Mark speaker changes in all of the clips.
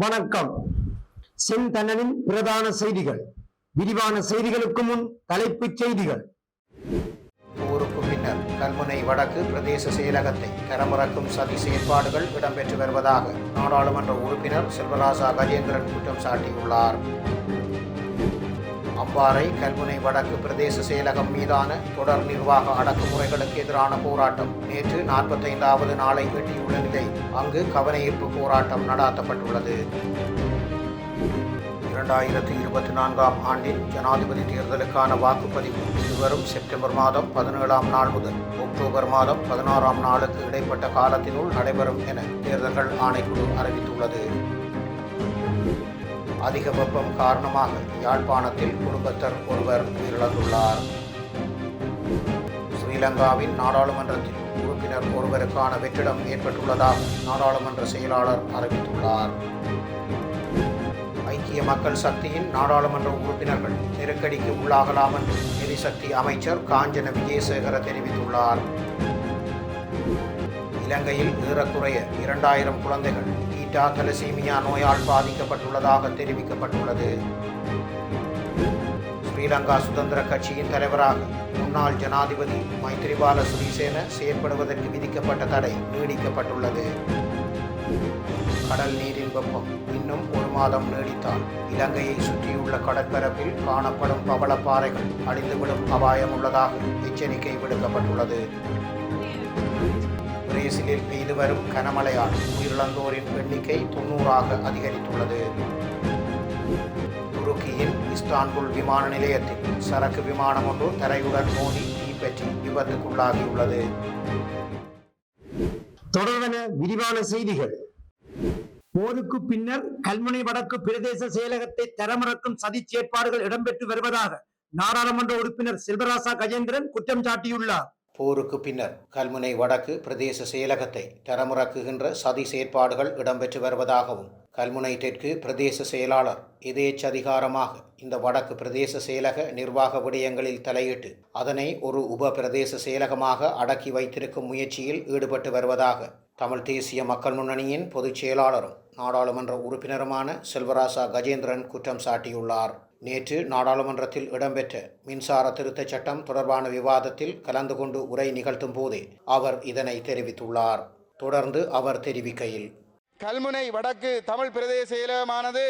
Speaker 1: வணக்கம். செந்தனலின் பிரதான செய்திகள். விரிவான செய்திகளுக்கு முன் தலைப்புச் செய்திகள்.
Speaker 2: ஊருக்கு பின்னர் கல்முனை வடக்கு பிரதேச செயலகத்தை கரமிறக்கும் சதி செயற்பாடுகள் இடம்பெற்று வருவதாக நாடாளுமன்ற உறுப்பினர் செல்வராசா கஜேந்திரன் குற்றம் சாட்டியுள்ளார். அவ்வாறை கல்முனை வடக்கு பிரதேச செயலகம் மீதான தொடர் நிர்வாக அடக்குமுறைகளுக்கு எதிரான போராட்டம். நேற்று நாற்பத்தைந்தாவது நாளை எட்டியுள்ள நிலை. அங்கு கவனஈர்ப்பு போராட்டம் நடாத்தப்பட்டுள்ளது. இரண்டாயிரத்தி இருபத்தி நான்காம் ஆண்டின் ஜனாதிபதி தேர்தலுக்கான வாக்குப்பதிவு இதுவரும் செப்டம்பர் மாதம் பதினேழாம் நாள் முதல் அக்டோபர் மாதம் பதினாறாம் நாளுக்கு இடைப்பட்ட காலத்தினுள் நடைபெறும் என தேர்தல்கள் ஆணைக்குழு அறிவித்துள்ளது. அதிக வெப்பம் காரணமாக யாழ்ப்பாணத்தில் குடும்பத்தர் ஒருவர் உயிரிழந்துள்ளார். ஸ்ரீலங்காவின் நாடாளுமன்றத்தில் உறுப்பினர் ஒருவருக்கான வெற்றிடம் ஏற்பட்டுள்ளதாக நாடாளுமன்ற செயலாளர் அறிவித்துள்ளார். ஐக்கிய மக்கள் சக்தியின் நாடாளுமன்ற உறுப்பினர்கள் நெருக்கடிக்கு உள்ளாகலாம் என்று எரிசக்தி அமைச்சர் காஞ்சன விஜயசேகர தெரிவித்துள்ளார். இலங்கையில் ஏறக்குறைய இரண்டாயிரம் குழந்தைகள் பீட்டா தலசீமியா நோயால் பாதிக்கப்பட்டுள்ளதாக தெரிவிக்கப்பட்டுள்ளது. ஸ்ரீலங்கா சுதந்திர கட்சியின் தலைவராக முன்னாள் ஜனாதிபதி மைத்ரிபால சிறிசேன செயற்படுவதற்கு விதிக்கப்பட்ட தடை நீடிக்கப்பட்டுள்ளது. கடல் நீரின் வெப்பம் இன்னும் ஒரு மாதம் நீடித்தால் இலங்கையை சுற்றியுள்ள கடற்பரப்பில் காணப்படும் பவளப்பாறைகள் அழிந்துவிடும் அபாயம் உள்ளதாக எச்சரிக்கை விடுக்கப்பட்டுள்ளது. பிரேசிலில் பெய்து வரும் கனமழையால் உயிரிழந்தோரின் எண்ணிக்கை தொன்னூறாக அதிகரித்துள்ளது. துருக்கியின் இஸ்தான்புல் விமான நிலையத்தில் சரக்கு விமானம் ஒன்று தரையுடன் மோதி தீப்பற்றி விபத்துக்குள்ளாகியுள்ளது.
Speaker 1: தொடர்வன விரிவான செய்திகள். போருக்கு பின்னர் கல்முனை வடக்கு பிரதேச செயலகத்தை தரமிறக்கும் சதி செயற்பாடுகள் இடம்பெற்று வருவதாக நாடாளுமன்ற உறுப்பினர் செல்வராசா கஜேந்திரன் குற்றம் சாட்டியுள்ளார்.
Speaker 2: போருக்கு பின்னர் கல்முனை வடக்கு பிரதேச செயலகத்தை தரமுறக்குகின்ற சதி செயற்பாடுகள் இடம்பெற்று வருவதாகவும் கல்முனை தெற்கு பிரதேச செயலாளர் எதேச்சதிகாரமாக இந்த வடக்கு பிரதேச செயலக நிர்வாக விடயங்களில் தலையிட்டு அதனை ஒரு உப பிரதேச செயலகமாக அடக்கி வைத்திருக்கும் முயற்சியில் ஈடுபட்டு வருவதாக தமிழ் தேசிய மக்கள் முன்னணியின் பொதுச் செயலாளரும் நாடாளுமன்ற உறுப்பினருமான செல்வராசா கஜேந்திரன் குற்றம் சாட்டியுள்ளார். நேற்று நாடாளுமன்றத்தில் இடம்பெற்ற மின்சார திருத்தச் சட்டம் தொடர்பான விவாதத்தில் கலந்து கொண்டு உரை நிகழ்த்தும் போதே அவர் இதனை தெரிவித்துள்ளார். தொடர்ந்து அவர் தெரிவிக்கையில்
Speaker 3: கல்முனை வடக்கு தமிழ் பிரதேச செயலகமானது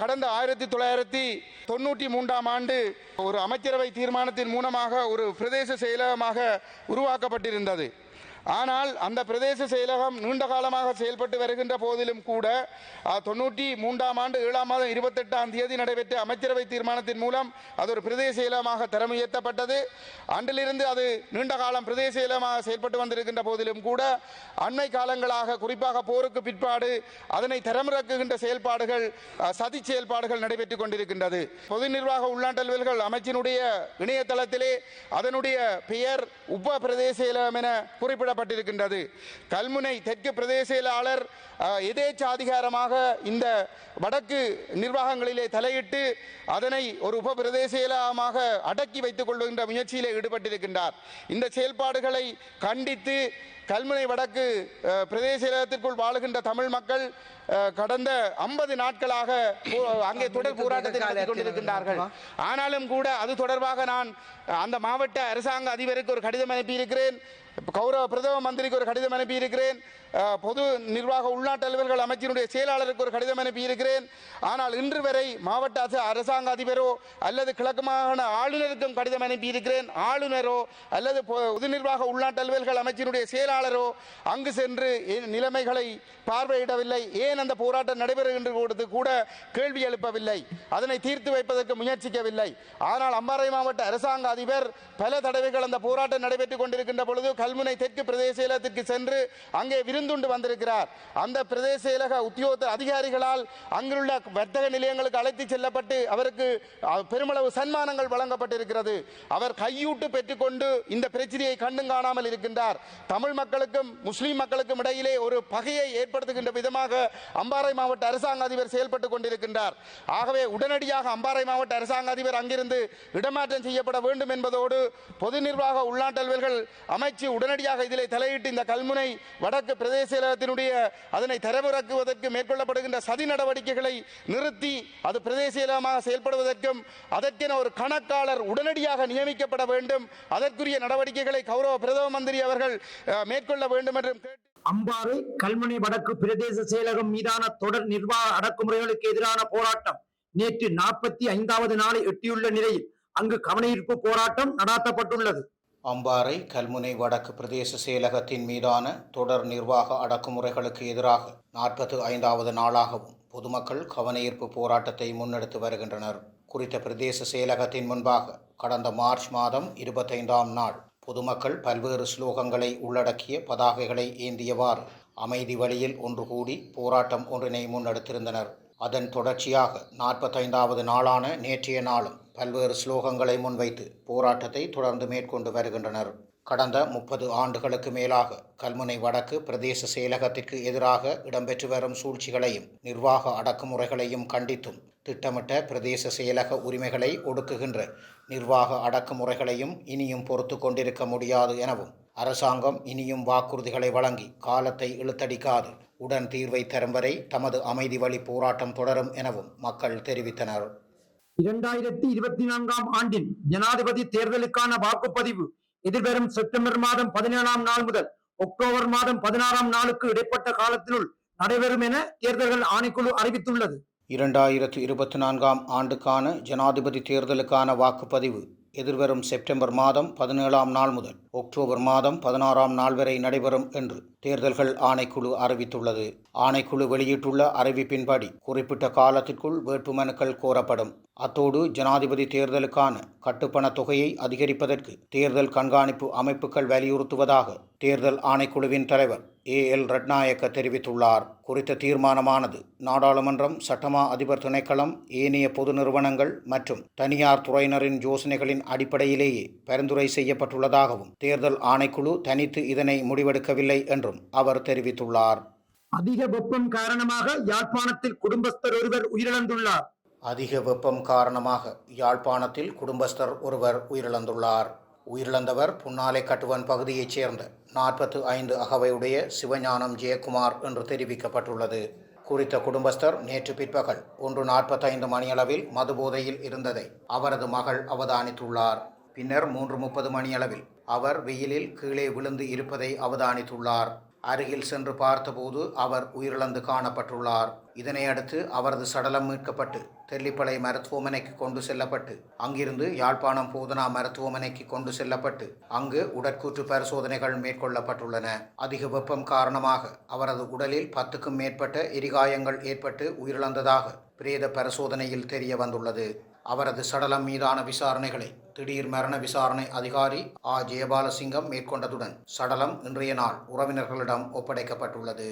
Speaker 3: கடந்த ஆயிரத்தி தொள்ளாயிரத்தி தொண்ணூற்றி மூன்றாம் ஆண்டு ஒரு அமைச்சரவை தீர்மானத்தின் மூலமாக ஒரு பிரதேச செயலகமாக உருவாக்கப்பட்டிருந்தது. ஆனால் அந்த பிரதேச செயலகம் நீண்ட காலமாக செயல்பட்டு வருகின்ற போதிலும் கூட தொண்ணூற்றி மூன்றாம் ஆண்டு ஏழாம் மாதம் இருபத்தெட்டாம் தேதி நடைபெற்ற அமைச்சரவை தீர்மானத்தின் மூலம் அது ஒரு பிரதேச செயலகமாக தரம் உயர்த்தப்பட்டது அன்றிலிருந்து அது நீண்ட காலம் பிரதேச செயலகமாக செயல்பட்டு வந்திருக்கின்ற போதிலும் கூட அண்மை காலங்களாக குறிப்பாக போருக்கு பிற்பாடு அதனை தரமிறக்குகின்ற செயல்பாடுகள் சதி செயல்பாடுகள் நடைபெற்றுக் கொண்டிருக்கின்றது. பொது நிர்வாக உள்நாட்டல்வல்கள் அமைச்சினுடைய இணையதளத்திலே அதனுடைய பெயர் உப பிரதேச செயலகம் என குறிப்பிட குறிப்பிடப்பட்டிருக்கின்றது கல்முனை தெற்கு பிரதேச செயலாளர் எதேச்சாதிகாரமாக இந்த வடக்கு நிர்வாகங்களிலே தலையிட்டு அதனை ஒரு உப பிரதேச செயலகமாக அடக்கி வைத்துக் கொள்கின்ற முயற்சியிலே ஈடுபட்டிருக்கின்றார். இந்த செயல்பாடுகளை கண்டித்து கல்முனை வடக்கு பிரதேச செயலகத்திற்குள் வாழுகின்ற தமிழ் மக்கள் கடந்த ஐம்பது நாட்களாக அங்கே தொடர் போராட்டத்தை நடத்தி கொண்டிருக்கின்றார்கள். ஆனாலும் கூட அது தொடர்பாக நான் அந்த மாவட்ட அரசாங்க அதிபருக்கு ஒரு கடிதம் அனுப்பியிருக்கிறேன். கௌரவ பிரதம மந்திரிக்கு ஒரு கடிதம் அனுப்பியிருக்கிறேன். பொது நிர்வாக உள்நாட்டு அலுவல்கள் அமைச்சினுடைய செயலாளருக்கு ஒரு கடிதம் அனுப்பியிருக்கிறேன். ஆனால் இன்று வரை மாவட்ட அரச- அரசாங்க அதிபரோ அல்லது கிழக்கு மாகாண ஆளுநருக்கும் கடிதம் அனுப்பியிருக்கிறேன். ஆளுநரோ அல்லது பொது நிர்வாக உள்நாட்டு அலுவல்கள் அமைச்சினுடைய செயலாளரோ செயலாளரோ அங்கு சென்று நிலைமைகளை பார்வையிடவில்லை. ஏன் அந்த போராட்டம் நடைபெறுகின்ற பொழுது கூட கேள்வி எழுப்பவில்லை. அதனை தீர்த்து வைப்பதற்கு முயற்சிக்கவில்லை. ஆனால் அம்பாறை மாவட்ட அரசாங்க அதிபர் பல தடவைகள் அந்த போராட்டம் நடைபெற்றுக் கொண்டிருக்கின்ற பொழுது கல்முனை தெற்கு பிரதேச செயலகத்திற்கு சென்று அங்கே விருந்துண்டு வந்திருக்கிறார். அந்த பிரதேச செயலக உத்தியோக அதிகாரிகளால் அங்குள்ள வர்த்தக நிலையங்களுக்கு அழைத்து செல்லப்பட்டு அவருக்கு பெருமளவு சன்மானங்கள் வழங்கப்பட்டிருக்கிறது. அவர் கையூட்டு பெற்றுக்கொண்டு இந்த பிரச்சனையை கண்டும் காணாமல் இருக்கின்றார். தமிழ் மக்களுக்கும் முஸ்லீம் மக்களுக்கும் இடையிலே ஒரு பகையை ஏற்படுத்துகின்ற விதமாக அம்பாறை மாவட்ட அரசாங்க அதிபர் செயல்பட்டுக் கொண்டிருக்கின்றார். ஆகவே உடனடியாக அம்பாறை மாவட்ட அரசாங்க அதிபர் அங்கிருந்து இடமாற்றம் செய்யப்பட வேண்டும் என்பதோடு பொது நிர்வாக உள்நாட்டல்வர்கள் அமைச்சு உடனடியாக இதிலே தலையிட்டு இந்த கல்முனை வடக்கு பிரதேச செயலகத்தினுடைய அதனை தரவிறக்குவதற்கு மேற்கொள்ளப்படுகின்ற சதி நடவடிக்கைகளை நிறுத்தி அது பிரதேச செயலகமாக செயல்படுவதற்கும் அதற்கென ஒரு கணக்காளர் உடனடியாக நியமிக்கப்பட வேண்டும். அதற்குரிய நடவடிக்கைகளை கௌரவ பிரதம மந்திரி அவர்கள் மேற்கொள்ள வேண்டும் என்றும் கேட்டு
Speaker 1: அம்பாறை கல்முனை வடக்கு பிரதேச செயலகம் மீதான தொடர் நிர்வாக அடக்குமுறைகளுக்கு எதிரான போராட்டம் நேற்று நாற்பத்தி ஐந்தாவது நாளை எட்டியுள்ள நிலையில் அங்கு கவனஈர்ப்பு போராட்டம் நடாத்தப்பட்டுள்ளது.
Speaker 2: அம்பாறை கல்முனை வடக்கு பிரதேச செயலகத்தின் மீதான தொடர் நிர்வாக அடக்குமுறைகளுக்கு எதிராக நாற்பத்து ஐந்தாவது நாளாகவும் பொதுமக்கள் கவனஈர்ப்பு போராட்டத்தை முன்னெடுத்து வருகின்றனர். குறித்த பிரதேச செயலகத்தின் முன்பாக கடந்த மார்ச் மாதம் இருபத்தைந்தாம் நாள் பொதுமக்கள் பல்வேறு ஸ்லோகங்களை உள்ளடக்கிய பதாகைகளை ஏந்தியவாறு அமைதி வழியில் ஒன்று கூடி போராட்டம் ஒன்றினை முன்னெடுத்திருந்தனர். அதன் தொடர்ச்சியாக நாற்பத்தைந்தாவது நாளான நேற்றைய நாளும் பல்வேறு ஸ்லோகங்களை முன்வைத்து போராட்டத்தை தொடர்ந்து மேற்கொண்டு வருகின்றனர். கடந்த முப்பது ஆண்டுகளுக்கு மேலாக கல்முனை வடக்கு பிரதேச செயலகத்திற்கு எதிராக இடம்பெற்று வரும் சூழ்ச்சிகளையும் நிர்வாக அடக்குமுறைகளையும் கண்டித்தும் திட்டமிட்ட பிரதேச செயலக உரிமைகளை ஒடுக்குகின்ற நிர்வாக அடக்குமுறைகளையும் இனியும் பொறுத்து கொண்டிருக்க முடியாது எனவும் அரசாங்கம் இனியும் வாக்குறுதிகளை வழங்கி காலத்தை இழுத்தடிக்காது உடன் தீர்வை தரும் வரை தமது அமைதி வழி போராட்டம் தொடரும் எனவும் மக்கள் தெரிவித்தனர்.
Speaker 1: இரண்டாயிரத்தி இருபத்தி நான்காம் ஆண்டின் ஜனாதிபதி தேர்தலுக்கான வாக்குப்பதிவு எதிர்வரும் செப்டம்பர் மாதம் பதினேழாம் நாள் முதல் அக்டோபர் மாதம் பதினாறாம் நாளுக்கு இடைப்பட்ட காலத்தினுள் நடைபெறும் என தேர்தல்கள் ஆணைக்குழு அறிவித்துள்ளது.
Speaker 2: இரண்டாயிரத்து இருபத்தி நான்காம் ஆண்டுக்கான ஜனாதிபதி தேர்தலுக்கான வாக்குப்பதிவு. எதிர்வரும் செப்டம்பர் மாதம் பதினேழாம் நாள் முதல் அக்டோபர் மாதம் பதினாறாம் நாள் வரை நடைபெறும் என்று தேர்தல்கள் ஆணைக்குழு அறிவித்துள்ளது. ஆணைக்குழு வெளியிட்டுள்ள அறிவிப்பின்படி குறிப்பிட்ட காலத்திற்குள் வேட்புமனுக்கள் கோரப்படும். அத்தோடு ஜனாதிபதி தேர்தலுக்கான கட்டுப்பண தொகையை அதிகரிப்பதற்கு தேர்தல் கண்காணிப்பு அமைப்புகள் வலியுறுத்துவதாக தேர்தல் ஆணைக்குழுவின் தலைவர் ஏ எல் ரட்நாயக்க தெரிவித்துள்ளார். குறித்த தீர்மானமானது நாடாளுமன்றம் சட்டமா அதிபர் திணைக்களம் ஏனைய பொது நிறுவனங்கள் மற்றும் தனியார் துறையினரின் யோசனைகளின் அடிப்படையிலேயே பரிந்துரை செய்யப்பட்டுள்ளதாகவும் தேர்தல் ஆணைக்குழு தனித்து இதனை முடிவெடுக்கவில்லை என்றும் அவர் தெரிவித்துள்ளார்.
Speaker 1: அதிக வெப்பம் காரணமாக யாழ்ப்பாணத்தில் குடும்பஸ்தர் ஒருவர் உயிரிழந்துள்ளார்.
Speaker 2: அதிக வெப்பம் காரணமாக யாழ்ப்பாணத்தில் குடும்பஸ்தர் ஒருவர் உயிரிழந்துள்ளார். உயிரிழந்தவர் புன்னாலை கட்டுவன் பகுதியைச் சேர்ந்த நாற்பத்து ஐந்து அகவையுடைய சிவஞானம் ஜெயக்குமார் என்று தெரிவிக்கப்பட்டுள்ளது. குறித்த குடும்பஸ்தர் நேற்று பிற்பகல் ஒன்று நாற்பத்தைந்து மணியளவில் மதுபோதையில் இருந்ததை அவரது மகள் அவதானித்துள்ளார். பின்னர் மூன்று முப்பது மணியளவில் அவர் வெயிலில் கீழே விழுந்து இருப்பதை அவதானித்துள்ளார். அருகில் சென்று பார்த்தபோது அவர் உயிரிழந்து காணப்பட்டுள்ளார். இதனையடுத்து அவரது சடலம் மீட்கப்பட்டு தெல்லிப்பளை மருத்துவமனைக்கு கொண்டு செல்லப்பட்டு அங்கிருந்து யாழ்ப்பாணம் போதனா மருத்துவமனைக்கு கொண்டு செல்லப்பட்டு அங்கு உடற்கூற்று பரிசோதனைகள் மேற்கொள்ளப்பட்டுள்ளன. அதிக வெப்பம் காரணமாக அவரது உடலில் பத்துக்கும் மேற்பட்ட எரிகாயங்கள் ஏற்பட்டு உயிரிழந்ததாக பிரேத பரிசோதனையில் தெரிய வந்துள்ளது. அவரது சடலம் மீதான விசாரணைகளை திடீர் மரண விசாரணை அதிகாரி ஆ. ஜெயபாலசிங்கம் மேற்கொண்டதுடன் சடலம் இன்றைய நாள் உறவினர்களிடம் ஒப்படைக்கப்பட்டுள்ளது.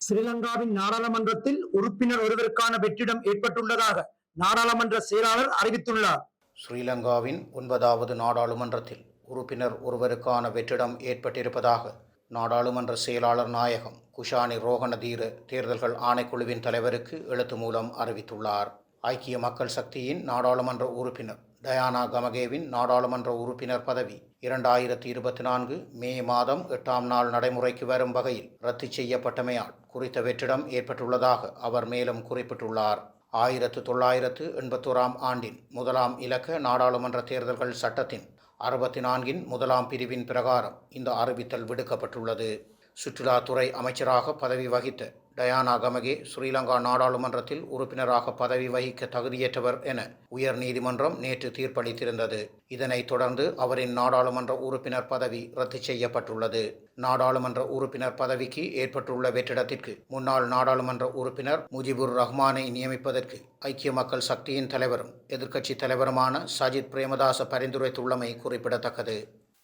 Speaker 1: ஸ்ரீலங்காவின் நாடாளுமன்றத்தில் உறுப்பினர் ஒருவருக்கான வெற்றிடம் ஏற்பட்டுள்ளதாக நாடாளுமன்ற செயலாளர் அறிவித்துள்ளார்.
Speaker 2: ஸ்ரீலங்காவின் ஒன்பதாவது நாடாளுமன்றத்தில் உறுப்பினர் ஒருவருக்கான வெற்றிடம் ஏற்பட்டிருப்பதாக நாடாளுமன்ற செயலாளர் நாயகம் குஷானி ரோகணதீர தேர்தல்கள் ஆணைக்குழுவின் தலைவருக்கு எழுத்து மூலம் அறிவித்துள்ளார். ஐக்கிய மக்கள் சக்தியின் நாடாளுமன்ற உறுப்பினர் டயானா கமகேவின் நாடாளுமன்ற உறுப்பினர் பதவி இரண்டாயிரத்தி இருபத்தி நான்கு மே மாதம் எட்டாம் நாள் நடைமுறைக்கு வரும் வகையில் ரத்து செய்யப்பட்டமையால் குறித்த வெற்றிடம் ஏற்பட்டுள்ளதாக அவர் மேலும் குறிப்பிட்டுள்ளார். ஆயிரத்து தொள்ளாயிரத்து எண்பத்தோராம் ஆண்டின் முதலாம் இலக்க நாடாளுமன்ற தேர்தல்கள் சட்டத்தின் அறுபத்தி நான்கின் முதலாம் பிரிவின் பிரகாரம் இந்த அறிவித்தல் விடுக்கப்பட்டுள்ளது. சுற்றுலாத்துறை அமைச்சராக பதவி வகித்த டயானா கமகே ஸ்ரீலங்கா நாடாளுமன்றத்தில் உறுப்பினராக பதவி வகிக்க தகுதியற்றவர் என உயர் நீதிமன்றம் நேற்று தீர்ப்பளித்திருந்தது. இதனைத் தொடர்ந்து அவரின் நாடாளுமன்ற உறுப்பினர் பதவி ரத்து செய்யப்பட்டுள்ளது. நாடாளுமன்ற உறுப்பினர் பதவிக்கு ஏற்பட்டுள்ள வெற்றிடத்திற்கு முன்னாள் நாடாளுமன்ற உறுப்பினர் முஜிபுர் ரஹ்மானை நியமிப்பதற்கு ஐக்கிய மக்கள் சக்தியின் தலைவரும் எதிர்க்கட்சித் தலைவருமான சஜித் பிரேமதாச பரிந்துரைத்துள்ளமை குறிப்பிடத்தக்கது.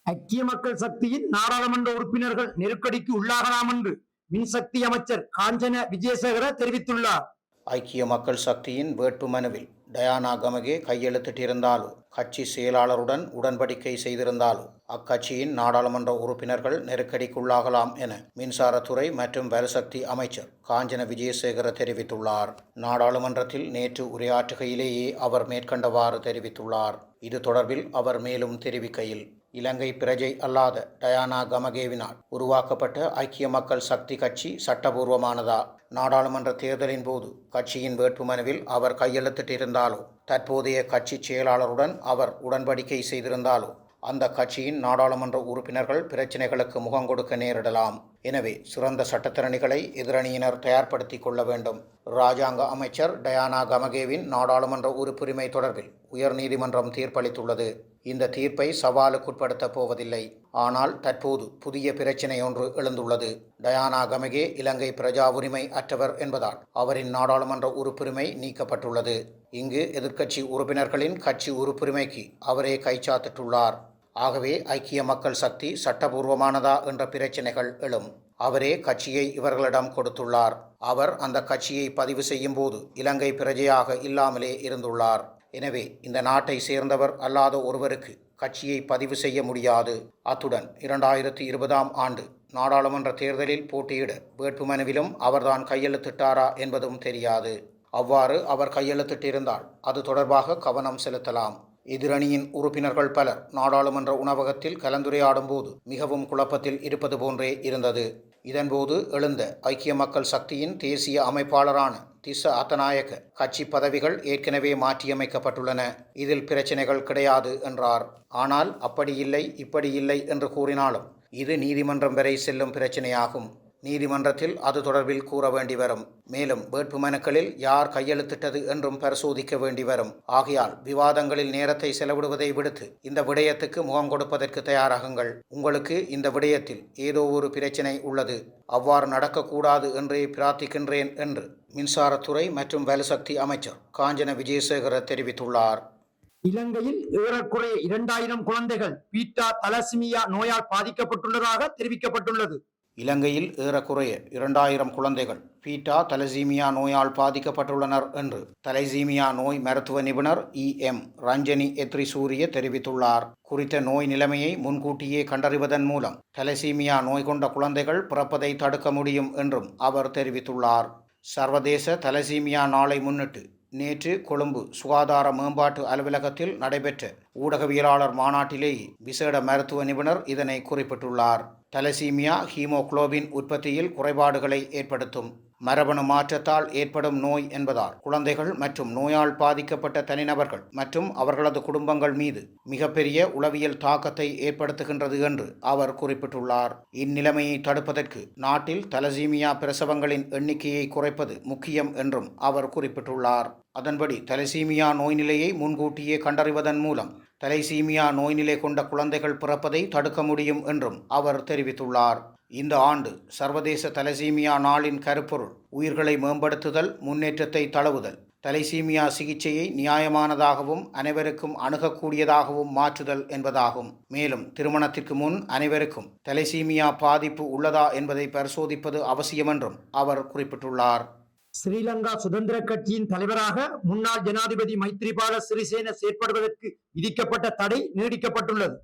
Speaker 1: ஐக்கிய மக்கள் சக்தியின் நாடாளுமன்ற உறுப்பினர்கள் நெருக்கடிக்கு உள்ளாகலாம் என்று மின்சக்தி அமைச்சர் காஞ்சன விஜயசேகர தெரிவித்துள்ளார்.
Speaker 2: ஐக்கிய மக்கள் சக்தியின் வேட்புமனுவில் டயானா கமகே கையெழுத்திட்டிருந்தாலோ கட்சி செயலாளருடன் உடன்படிக்கை செய்திருந்தாலோ அக்கட்சியின் நாடாளுமன்ற உறுப்பினர்கள் நெருக்கடிக்குள்ளாகலாம் என மின்சாரத்துறை மற்றும் வரசக்தி அமைச்சர் காஞ்சன விஜயசேகர தெரிவித்துள்ளார். நாடாளுமன்றத்தில் நேற்று உரையாற்றுகையிலேயே அவர் மேற்கண்டவாறு தெரிவித்துள்ளார். இது தொடர்பில் அவர் மேலும் தெரிவிக்கையில் இலங்கை பிரஜை அல்லாத டயானா கமகேவினால் உருவாக்கப்பட்ட ஐக்கிய மக்கள் சக்தி கட்சி சட்டபூர்வமானதா? நாடாளுமன்ற தேர்தலின் போது கட்சியின் வேட்புமனுவில் அவர் கையெழுத்திட்டிருந்தாலோ? தற்போதைய கட்சி செயலாளருடன் அவர் உடன்படிக்கை செய்திருந்தாலோ? அந்த கட்சியின் நாடாளுமன்ற உறுப்பினர்கள் பிரச்சினைகளுக்கு முகம் கொடுக்க நேரிடலாம். எனவே சிறந்த சட்டத்திறனிகளை எதிரணியினர் தயார்படுத்திக் கொள்ள வேண்டும். இராஜாங்க அமைச்சர் டயானா கமகேவின் நாடாளுமன்ற உறுப்புரிமை தொடர்பில் உயர்நீதிமன்றம் தீர்ப்பளித்துள்ளது. இந்த தீர்ப்பை சவாலுக்குட்படுத்தப் போவதில்லை. ஆனால் தற்போது புதிய பிரச்சினை ஒன்று எழுந்துள்ளது. டயானா கமகே இலங்கை பிரஜா உரிமை அற்றவர் என்பதால் அவரின் நாடாளுமன்ற உறுப்புரிமை நீக்கப்பட்டுள்ளது. இங்கு எதிர்க்கட்சி உறுப்பினர்களின் கட்சி உறுப்புரிமைக்கு அவரே கைச்சாத்திட்டுள்ளார் ஆகவே ஐக்கிய மக்கள் சக்தி சட்டபூர்வமானதா என்ற பிரச்சினைகள் எழும். அவரே கட்சியை இவர்களிடம் கொடுத்துள்ளார். அவர் அந்த கட்சியை பதிவு செய்யும் போது இலங்கை பிரஜையாக இல்லாமலே இருந்துள்ளார். எனவே இந்த நாட்டை சேர்ந்தவர் அல்லாத ஒருவருக்கு கட்சியை பதிவு செய்ய முடியாது. அத்துடன் இரண்டாயிரத்தி இருபதாம் ஆண்டு நாடாளுமன்ற தேர்தலில் போட்டியிட வேட்புமனுவிலும் அவர்தான் கையெழுத்திட்டாரா என்பதும் தெரியாது. அவ்வாறு அவர் கையெழுத்திட்டிருந்தால் அது தொடர்பாக கவனம் செலுத்தலாம். எதிரணியின் உறுப்பினர்கள் பலர் நாடாளுமன்ற உணவகத்தில் கலந்துரையாடும்போது மிகவும் குழப்பத்தில் இருப்பது போன்றே இருந்தது. இதன்போது எழுந்த ஐக்கிய மக்கள் சக்தியின் தேசிய அமைப்பாளரான திச அத்தநாயக்க கட்சி பதவிகள் ஏற்கனவே மாற்றியமைக்கப்பட்டுள்ளன. இதில் பிரச்சனைகள் கிடையாது என்றார். ஆனால் அப்படி இல்லை இப்படி இல்லை என்று கூறினாலும் இது நீதிமன்றம் வரை செல்லும் பிரச்சனையாகும். நீதிமன்றத்தில் அது தொடர்பில் கூற வேண்டி வரும். மேலும் வேட்பு மனுக்களில் யார் கையெழுத்திட்டது என்றும் பரிசோதிக்க வேண்டி வரும். ஆகையால் விவாதங்களில் நேரத்தை செலவிடுவதை விடுத்து இந்த விடயத்துக்கு முகம் கொடுப்பதற்கு தயாராகுங்கள். உங்களுக்கு இந்த விடயத்தில் ஏதோ ஒரு பிரச்சினை உள்ளது. அவ்வாறு நடக்கக்கூடாது என்றே பிரார்த்திக்கின்றேன் என்று மின்சாரத்துறை மற்றும் வலுசக்தி அமைச்சர் காஞ்சன விஜயசேகர தெரிவித்துள்ளார்.
Speaker 1: இலங்கையில் ஏறக்குறைய இரண்டாயிரம் குழந்தைகள் பீட்டா தலசிமியா நோயால் பாதிக்கப்பட்டுள்ளதாக தெரிவிக்கப்பட்டுள்ளது.
Speaker 2: இலங்கையில் ஏறக்குறைய இரண்டாயிரம் குழந்தைகள் பீட்டா தலசீமியா நோயால் பாதிக்கப்பட்டுள்ளனர் என்று தலைசீமியா நோய் மருத்துவ நிபுணர் இ எம் ரஞ்சனி எத்ரி சூரிய தெரிவித்துள்ளார். குறித்த நோய் நிலைமையை முன்கூட்டியே கண்டறிவதன் மூலம் தலசீமியா நோய் கொண்ட குழந்தைகள் பிறப்பதை தடுக்க முடியும் என்றும் அவர் தெரிவித்துள்ளார். சர்வதேச தலசீமியா நாளை முன்னிட்டு நேற்று கொழும்பு சுகாதார மேம்பாட்டு அலுவலகத்தில் நடைபெற்ற ஊடகவியலாளர் மாநாட்டிலேயே விசேட மருத்துவ நிபுணர் இதனை குறிப்பிட்டுள்ளார். தலசீமியா ஹீமோக்ளோபின் உற்பத்தியில் குறைபாடுகளை ஏற்படுத்தும். மரபணு மாற்றத்தால் ஏற்படும் நோய் என்பதால் குழந்தைகள் மற்றும் நோயால் பாதிக்கப்பட்ட தனிநபர்கள் மற்றும் அவர்களது குடும்பங்கள் மீது மிகப்பெரிய உளவியல் தாக்கத்தை ஏற்படுத்துகின்றது என்று அவர் குறிப்பிட்டுள்ளார். இந்நிலைமையை தடுப்பதற்கு நாட்டில் தலசீமியா பிரசவங்களின் எண்ணிக்கையை குறைப்பது முக்கியம் என்றும் அவர் குறிப்பிட்டுள்ளார். அதன்படி தலசீமியா நோய் நிலையை முன்கூட்டியே கண்டறிவதன் மூலம் தலைசீமியா நோய்நிலை கொண்ட குழந்தைகள் பிறப்பதை தடுக்க முடியும் என்றும் அவர் தெரிவித்துள்ளார். இந்த ஆண்டு சர்வதேச தலசீமியா நாளின் கருப்பொருள் உயிர்களை மேம்படுத்துதல் முன்னேற்றத்தை தழுவுதல் தலைசீமியா சிகிச்சையை நியாயமானதாகவும் அனைவருக்கும் அணுகக்கூடியதாகவும் மாற்றுதல் என்பதாகும். மேலும் திருமணத்திற்கு முன் அனைவருக்கும் தலைசீமியா பாதிப்பு உள்ளதா என்பதை பரிசோதிப்பது அவசியமென்றும் அவர் குறிப்பிட்டுள்ளார்.
Speaker 1: ஸ்ரீலங்கா சுதந்திர கட்சியின் தலைவராக முன்னாள் ஜனாதிபதி மைத்ரிபால சிறிசேன செயற்படுவதற்கு விதிக்கப்பட்ட தடை நீடிக்கப்பட்டுள்ளது.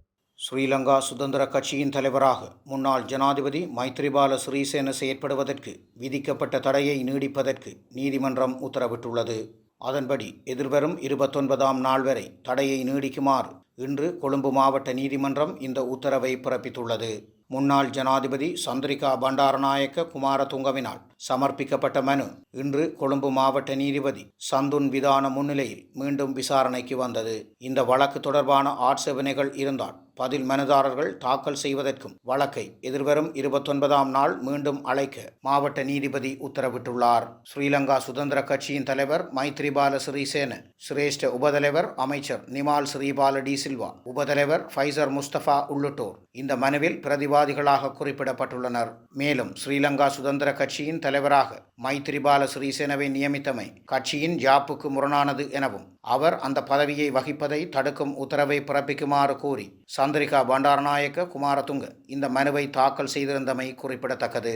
Speaker 2: ஸ்ரீலங்கா சுதந்திர கட்சியின் தலைவராக முன்னாள் ஜனாதிபதி மைத்ரிபால சிறிசேன செயற்படுவதற்கு விதிக்கப்பட்ட தடையை நீடிப்பதற்கு நீதிமன்றம் உத்தரவிட்டுள்ளது. அதன்படி எதிர்வரும் இருபத்தொன்பதாம் நாள் வரை தடையை நீடிக்குமாறு இன்று கொழும்பு மாவட்ட நீதிமன்றம் இந்த உத்தரவை பிறப்பித்துள்ளது. முன்னாள் ஜனாதிபதி சந்திரிகா பண்டாரநாயக்க குமாரதுங்கவினால் சமர்ப்பிக்கப்பட்ட மனு இன்று கொழும்பு மாவட்ட நீதிபதி சந்துன் விதான முன்னிலையில் மீண்டும் விசாரணைக்கு வந்தது. இந்த வழக்கு தொடர்பான ஆட்சேபனைகள் இருந்தால் பதில் மனுதாரர்கள் தாக்கல் செய்வதற்கும் வழக்கை எதிர்வரும் இருபத்தொன்பதாம் நாள் மீண்டும் அழைக்க மாவட்ட நீதிபதி உத்தரவிட்டுள்ளார். ஸ்ரீலங்கா சுதந்திர கட்சியின் தலைவர் மைத்ரிபால சிறிசேன சிரேஷ்ட உபதலைவர் அமைச்சர் நிமால் ஸ்ரீபால டி சில்வா உபதலைவர் ஃபைசர் முஸ்தபா உள்ளிட்டோர் இந்த மனுவில் பிரதிவாதிகளாக குறிப்பிடப்பட்டுள்ளனர். மேலும் ஸ்ரீலங்கா சுதந்திர கட்சியின் தலைவராக மைத்ரிபால சிறிசேனவை நியமித்தமை கட்சியின் ஜாப்புக்கு முரணானது எனவும் அவர் அந்த பதவியை வகிப்பதை தடுக்கும் உத்தரவை பிறப்பிக்குமாறு கூறி சந்திரிகா பண்டாரநாயக்க குமாரதுங்க. இந்த மனுவை தாக்கல் செய்திருந்தமை குறிப்பிடத்தக்கது.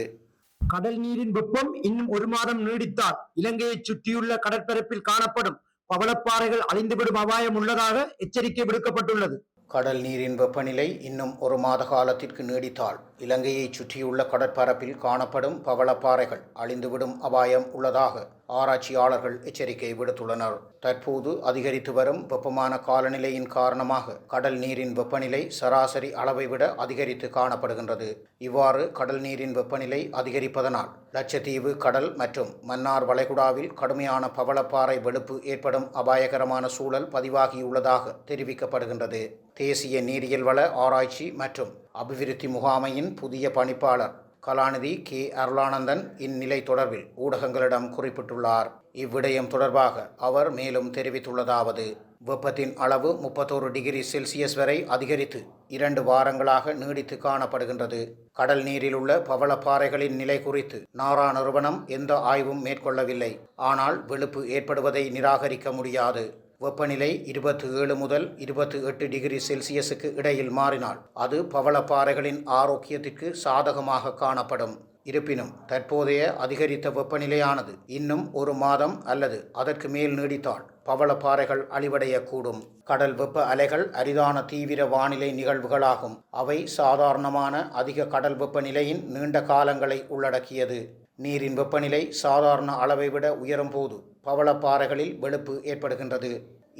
Speaker 1: கடல் நீரின் வெப்பம் இன்னும் ஒரு மாதம் நீடித்தால் இலங்கையை சுற்றியுள்ள கடற்பரப்பில் காணப்படும் பவளப்பாறைகள் அழிந்துவிடும் அபாயம் உள்ளதாக எச்சரிக்கை விடுக்கப்பட்டுள்ளது.
Speaker 2: கடல் நீரின் வெப்பநிலை இன்னும் ஒரு மாத காலத்திற்கு நீடித்தால் இலங்கையைச் சுற்றியுள்ள கடற்பரப்பில் காணப்படும் பவளப்பாறைகள் அழிந்துவிடும் அபாயம் உள்ளதாக ஆராய்ச்சியாளர்கள் எச்சரிக்கை விடுத்துள்ளனர். தற்போது அதிகரித்து வரும் வெப்பமான காலநிலையின் காரணமாக கடல் நீரின் வெப்பநிலை சராசரி அளவை விட அதிகரித்து காணப்படுகின்றது. இவ்வாறு கடல் நீரின் வெப்பநிலை அதிகரிப்பதனால் லட்சத்தீவு கடல் மற்றும் மன்னார் வளைகுடாவில் கடுமையான பவளப்பாறை வெளுப்பு ஏற்படும் அபாயகரமான சூழல் பதிவாகியுள்ளதாக தெரிவிக்கப்படுகின்றது. தேசிய நீரியல் வள ஆராய்ச்சி மற்றும் அபிவிருத்தி முகாமையின் புதிய பணிப்பாளர் கலாநிதி கே. அருளானந்தன் இந்நிலை தொடர்பில் ஊடகங்களிடம் குறிப்பிட்டுள்ளார். இவ்விடயம் தொடர்பாக அவர் மேலும் தெரிவித்துள்ளதாவது வெப்பத்தின் அளவு முப்பத்தோரு டிகிரி செல்சியஸ் வரை அதிகரித்து இரண்டு வாரங்களாக நீடித்து காணப்படுகின்றது. கடல் நீரில் உள்ள பவளப்பாறைகளின் நிலை குறித்து நாரா நிறுவனம் எந்த ஆய்வும் மேற்கொள்ளவில்லை. ஆனால் வெளுப்பு ஏற்படுவதை நிராகரிக்க முடியாது. வெப்பநிலை இருபத்தி ஏழு முதல் இருபத்தி எட்டு டிகிரி செல்சியஸுக்கு இடையில் மாறினால் அது பவளப்பாறைகளின் ஆரோக்கியத்திற்கு சாதகமாக காணப்படும். இருப்பினும் தற்போதைய அதிகரித்த வெப்பநிலையானது இன்னும் ஒரு மாதம் அல்லது அதற்கு மேல் நீடித்தால் பவளப்பாறைகள் அழிவடையக்கூடும். கடல் வெப்ப அலைகள் அரிதான தீவிர வானிலை நிகழ்வுகளாகும். அவை சாதாரணமான அதிக கடல் வெப்பநிலையின் நீண்ட காலங்களை உள்ளடக்கியது. நீரின் வெப்பநிலை சாதாரண அளவை விட உயரும் போது பவளப்பாறைகளில் வெளுப்பு ஏற்படுகின்றது.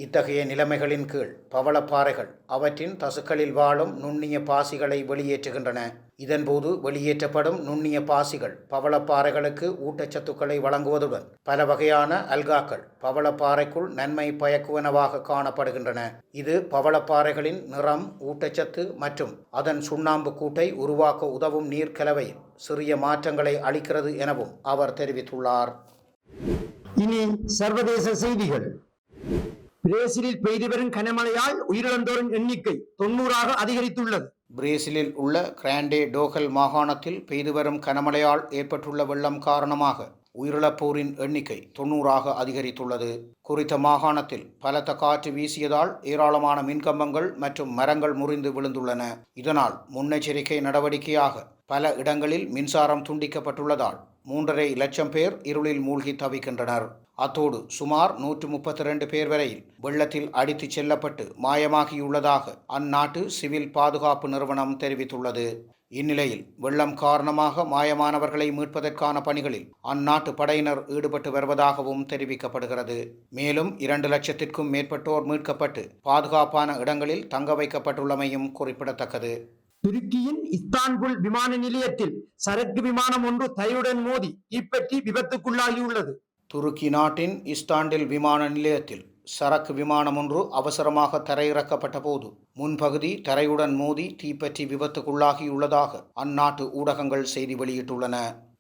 Speaker 2: இத்தகைய நிலைமைகளின் கீழ் பவளப்பாறைகள் அவற்றின் தசுக்களில் வாழும் நுண்ணிய பாசிகளை வெளியேற்றுகின்றன. இதன்போது வெளியேற்றப்படும் நுண்ணிய பாசிகள் பவளப்பாறைகளுக்கு ஊட்டச்சத்துக்களை வழங்குவதுடன் பல வகையான அல்காக்கள் பவளப்பாறைக்குள் நன்மை பயக்குவனவாக காணப்படுகின்றன. இது பவளப்பாறைகளின் நிறம் ஊட்டச்சத்து மற்றும் அதன் சுண்ணாம்பு கூட்டை உருவாக்க உதவும் நீர்க்கலவையில் சிறிய மாற்றங்களை அளிக்கிறது எனவும் அவர் தெரிவித்துள்ளார்.
Speaker 1: இனி சர்வதேச செய்திகள். பிரேசிலில் பெய்து வரும் கனமழையால் உயிரிழந்தோரின் எண்ணிக்கை தொன்னூறாக அதிகரித்துள்ளது.
Speaker 2: பிரேசிலில் உள்ள கிராண்டே டோகல் மாகாணத்தில் பெய்து வரும் கனமழையால் ஏற்பட்டுள்ள வெள்ளம் காரணமாக உயிரிழப்போரின் எண்ணிக்கை தொன்னூறாக அதிகரித்துள்ளது. குறித்த மாகாணத்தில் பலத்த காற்று வீசியதால் ஏராளமான மின்கம்பங்கள் மற்றும் மரங்கள் முறிந்து விழுந்துள்ளன. இதனால் முன்னெச்சரிக்கை நடவடிக்கையாக பல இடங்களில் மின்சாரம் துண்டிக்கப்பட்டுள்ளதால் மூன்றரை லட்சம் பேர் இருளில் மூழ்கி தவிக்கின்றனர். அத்தோடு சுமார் நூற்று முப்பத்தி ரெண்டு பேர் வரையில் வெள்ளத்தில் அடித்துச் செல்லப்பட்டு மாயமாகியுள்ளதாக அந்நாட்டு சிவில் பாதுகாப்பு நிறுவனம் தெரிவித்துள்ளது. இந்நிலையில் வெள்ளம் காரணமாக மாயமானவர்களை மீட்பதற்கான பணிகளில் அந்நாட்டு படையினர் ஈடுபட்டு வருவதாகவும் தெரிவிக்கப்படுகிறது. மேலும் இரண்டு லட்சத்திற்கும் மேற்பட்டோர் மீட்கப்பட்டு பாதுகாப்பான இடங்களில் தங்க வைக்கப்பட்டுள்ளமையும் குறிப்பிடத்தக்கது.
Speaker 1: துருக்கியின் இஸ்தான்புல் விமான நிலையத்தில் சரக்கு விமானம் ஒன்று தரையுடன் மோதி தீப்பற்றி விபத்துக்குள்ளாகியுள்ளது.
Speaker 2: துருக்கி நாட்டின் இஸ்தாண்டில் விமான நிலையத்தில் சரக்கு விமானம் ஒன்று அவசரமாக தரையிறக்கப்பட்ட போது முன்பகுதி தரையுடன் மோதி தீப்பற்றி விபத்துக்குள்ளாகியுள்ளதாக அந்நாட்டு ஊடகங்கள் செய்தி வெளியிட்டுள்ளன.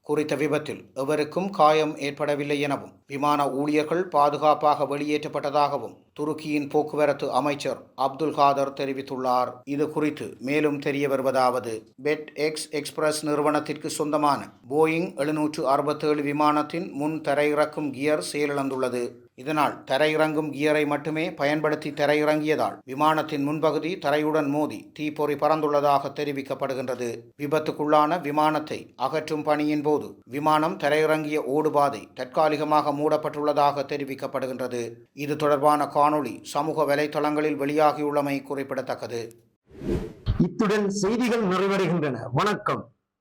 Speaker 2: குறித்த விபத்தில் எவருக்கும் காயம் ஏற்படவில்லை எனவும் விமான ஊழியர்கள் பாதுகாப்பாக வெளியேற்றப்பட்டதாகவும் துருக்கியின் போக்குவரத்து அமைச்சர் அப்துல் காதர் தெரிவித்துள்ளார். இது குறித்து மேலும் தெரிய வருவதாவது பெட் எக்ஸ் எக்ஸ்பிரஸ் நிறுவனத்திற்கு சொந்தமான போயிங் எழுநூற்று அறுபத்தேழு விமானத்தின் முன் தரையிறக்கும் கியர் செயலிழந்துள்ளது. இதனால் தரையிறங்கும் கியரை மட்டுமே பயன்படுத்தி தரையிறங்கியதால் விமானத்தின் முன்பகுதி தரையுடன் மோதி தீப்பொறி பறந்துள்ளதாக தெரிவிக்கப்படுகின்றது. விபத்துக்குள்ளான விமானத்தை அகற்றும் பணியின் போது விமானம் தரையிறங்கிய ஓடுபாதை தற்காலிகமாக மூடப்பட்டுள்ளதாக தெரிவிக்கப்படுகின்றது. இது தொடர்பான காணொளி சமூக வலைத்தளங்களில் வெளியாகியுள்ளமை குறிப்பிடத்தக்கது.
Speaker 1: இத்துடன் செய்திகள் நிறைவடைகின்றன. வணக்கம்.